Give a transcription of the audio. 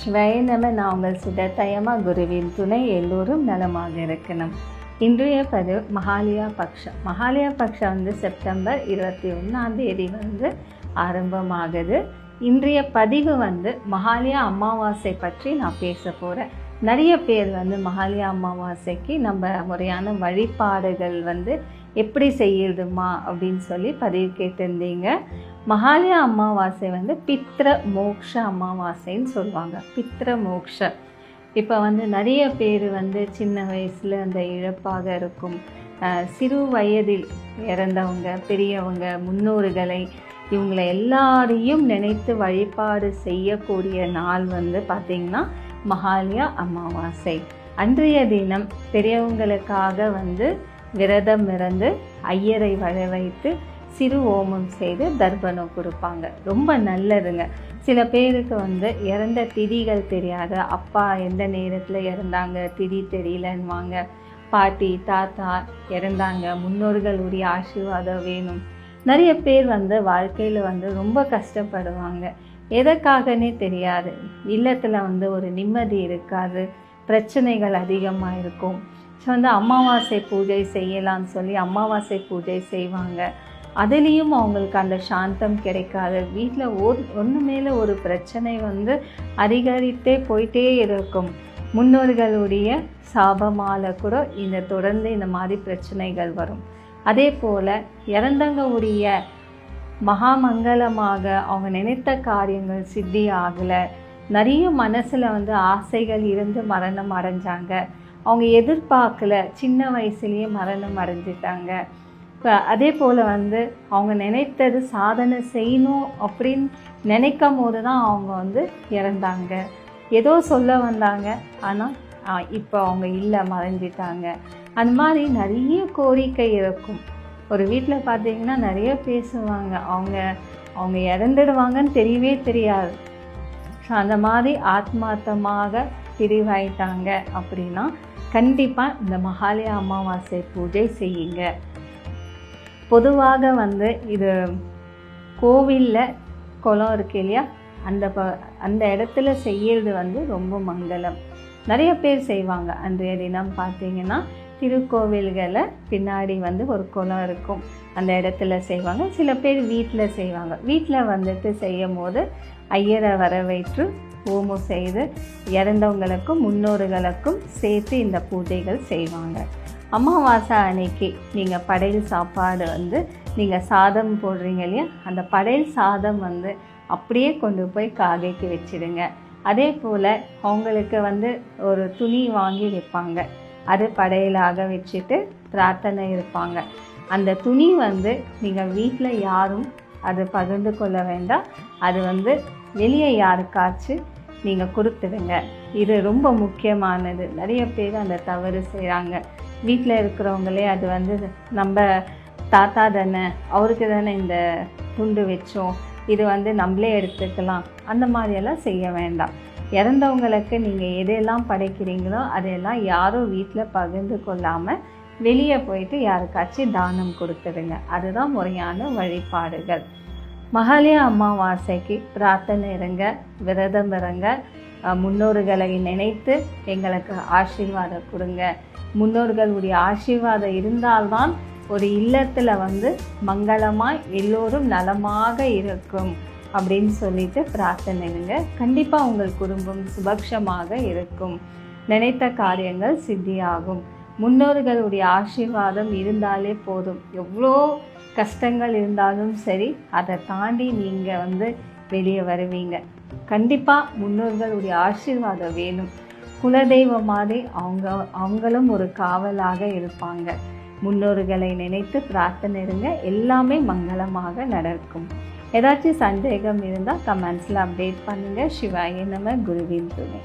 சிவாய நம நான் உங்கள் குருவின் துணை எல்லோரும் நலமாக இருக்கணும். இன்றைய பதிவு மகாலயா பக்ஷம். மகாலயா பக்ஷம் வந்து செப்டம்பர் இருபத்தி ஒன்றாம் தேதி வந்து ஆரம்பமாகுது. இன்றைய பதிவு வந்து மகாலயா அமாவாசை பற்றி நான் பேச போகிறேன் நிறைய பேர் வந்து மகாலயா அமாவாசைக்கு நம்ம முறையான வழிபாடுகள் வந்து எப்படி செய்யுதுமா அப்படின்னு சொல்லி பதிவு கேட்டிருந்தீங்க. மகாலயா அமாவாசை வந்து பித்ர மோக்ஷ அமாவாசைன்னு சொல்லுவாங்க. பித்ர மோக்ஷ. இப்போ வந்து நிறைய பேர் வந்து சின்ன வயசில் அந்த இழப்பாக இருக்கும். சிறு வயதில் இறந்தவங்க பெரியவங்க முன்னோர்களை இவங்களை எல்லாரையும் நினைத்து வழிபாடு செய்யக்கூடிய நாள் வந்து பார்த்திங்கன்னா மகாலயா அமாவாசை. அன்றைய தினம் பெரியவங்களுக்காக வந்து விரதம் இருந்து ஐயரை வர வைத்து சிறு ஓமம் செய்து தர்ப்பணம் கொடுப்பாங்க. ரொம்ப நல்லதுங்க. சில பேருக்கு வந்து இறந்த திதிகள் தெரியாது அப்பா எந்த நேரத்தில் இறந்தாங்க? திதி தெரியலன்னுவாங்க. பாட்டி தாத்தா இறந்தாங்க. முன்னோர்களுடைய ஆசீர்வாதம் வேணும். நிறைய பேர் வந்து வாழ்க்கையில் வந்து ரொம்ப கஷ்டப்படுவாங்க. எதற்காகனே தெரியாது. இல்லத்தில் வந்து ஒரு நிம்மதி இருக்காது. பிரச்சனைகள் அதிகமாக இருக்கும். ஸோ வந்து அமாவாசை பூஜை செய்யலாம்னு சொல்லி அமாவாசை பூஜை செய்வாங்க. அதுலேயும் அவங்களுக்கு அந்த சாந்தம் கிடைக்காது. வீட்டில் ஒரு ஒன்று மேலே ஒரு பிரச்சனை வந்து அதிகரித்தே போயிட்டே இருக்கும். முன்னோர்களுடைய சாபமால கூட இந்த தொடர்ந்து இந்த மாதிரி பிரச்சனைகள் வரும். அதே போல் இறந்தவங்களுடைய மகாமங்கலமாக அவங்க நினைத்த காரியங்கள் சித்தி ஆகலை. நிறைய மனசில் வந்து ஆசைகள் இருந்து மரணம் அடைஞ்சாங்க. அவங்க எதிர்பார்க்கல சின்ன வயசுலேயே மரணம் அடைஞ்சிட்டாங்க. இப்போ அதே போல் வந்து அவங்க நினைத்தது சாதனை செய்யணும் அப்படின்னு நினைக்கும் போது தான் அவங்க வந்து இறந்தாங்க. ஏதோ சொல்ல வந்தாங்க. ஆனால் இப்போ அவங்க இல்லை மறைஞ்சிட்டாங்க. அந்த மாதிரி நிறைய கோரிக்கை இருக்கும். ஒரு வீட்டில் பார்த்தீங்கன்னா நிறைய பேசுவாங்க. அவங்க அவங்க இறந்துடுவாங்கன்னு தெரியவே தெரியாது. ஸோ அந்த மாதிரி ஆத்மார்த்தமாக பிரிவாயிட்டாங்க அப்படின்னா கண்டிப்பாக இந்த மகாலய அமாவாசை பூஜை செய்யுங்க. பொதுவாக வந்து இது கோவிலில் குளம் இருக்கு இல்லையா? அந்த ப அந்த இடத்துல செய்யறது வந்து ரொம்ப மங்களம். நிறைய பேர் செய்வாங்க. அன்றைய தினம் பார்த்தீங்கன்னா திருக்கோவில்களை பின்னாடி வந்து ஒரு குளம் இருக்கும். அந்த இடத்துல செய்வாங்க. சில பேர் வீட்டில் செய்வாங்க. வீட்டில் வந்துட்டு செய்யும் போது ஐயரை வரவேற்று ஹோமம் செய்து இறந்தவங்களுக்கும் முன்னோர்களுக்கும் சேர்த்து இந்த பூஜைகள் செய்வாங்க. அமாவாசை அன்னைக்கு நீங்கள் படையல் சாப்பாடு வந்து நீங்கள் சாதம் போடுறீங்க இல்லையா? அந்த படையல் சாதம் வந்து அப்படியே கொண்டு போய் காகைக்கு வச்சிடுங்க. அதே போல் அவங்களுக்கு வந்து ஒரு துணி வாங்கி வைப்பாங்க. அது படையலாக வச்சுட்டு பிரார்த்தனை இருப்பாங்க. அந்த துணி வந்து நீங்கள் வீட்டில் யாரும் அது பகிர்ந்து கொள்ள வேண்டாம். அது வந்து வெளியே யாருக்காச்சும் நீங்கள் கொடுத்துடுங்க இது ரொம்ப முக்கியமானது. நிறைய பேர் அந்த தவறு செய்கிறாங்க வீட்டில் இருக்கிறவங்களே அது வந்து நம்ம தாத்தா தானே அவருக்கு தானே இந்த துண்டு வச்சோம். இது வந்து நம்மளே எடுத்துக்கலாம். அந்த மாதிரியெல்லாம் செய்ய வேண்டாம். இறந்தவங்களுக்கு நீங்கள் எதையெல்லாம் படைக்கிறீங்களோ அதையெல்லாம் யாரும் வீட்டில் பகிர்ந்து கொள்ளாமல் வெளியே போயிட்டு யாருக்காச்சும் தானம் கொடுத்துடுங்க. அதுதான் முறையான வழிபாடுகள். மகளிர் அமாவாசைக்கு பிரார்த்தனை இருங்க விரதம் இருங்க முன்னோர்களை நினைத்து எங்களுக்கு ஆசீர்வாதம் கொடுங்க. முன்னோர்களுடைய ஆசீர்வாதம் இருந்தால்தான் ஒரு இல்லத்தில் வந்து மங்களமாக எல்லோரும் நலமாக இருக்கும் அப்படின்னு சொல்லிட்டு பிரார்த்தனை இருங்க. கண்டிப்பாக உங்கள் குடும்பம் சுபக்ஷமாக இருக்கும். நினைத்த காரியங்கள் சித்தியாகும். முன்னோர்களுடைய ஆசீர்வாதம் இருந்தாலே போதும். எவ்வளோ கஷ்டங்கள் இருந்தாலும் சரி அதை தாண்டி நீங்கள் வந்து வெளியே வருவீங்க. கண்டிப்பாக முன்னோர்களுடைய ஆசீர்வாதம் வேணும். குலதெய்வம் மாதிரி அவங்க அவங்களும் ஒரு காவலாக இருப்பாங்க. முன்னோர்களை நினைத்து பிரார்த்தனை இருங்க. எல்லாமே மங்களமாக நடக்கும். ஏதாச்சும் சந்தேகம் இருந்தால் கமெண்ட்ஸில் அப்டேட் பண்ணுங்கள் சிவாய நம்ம குருவின் துணை.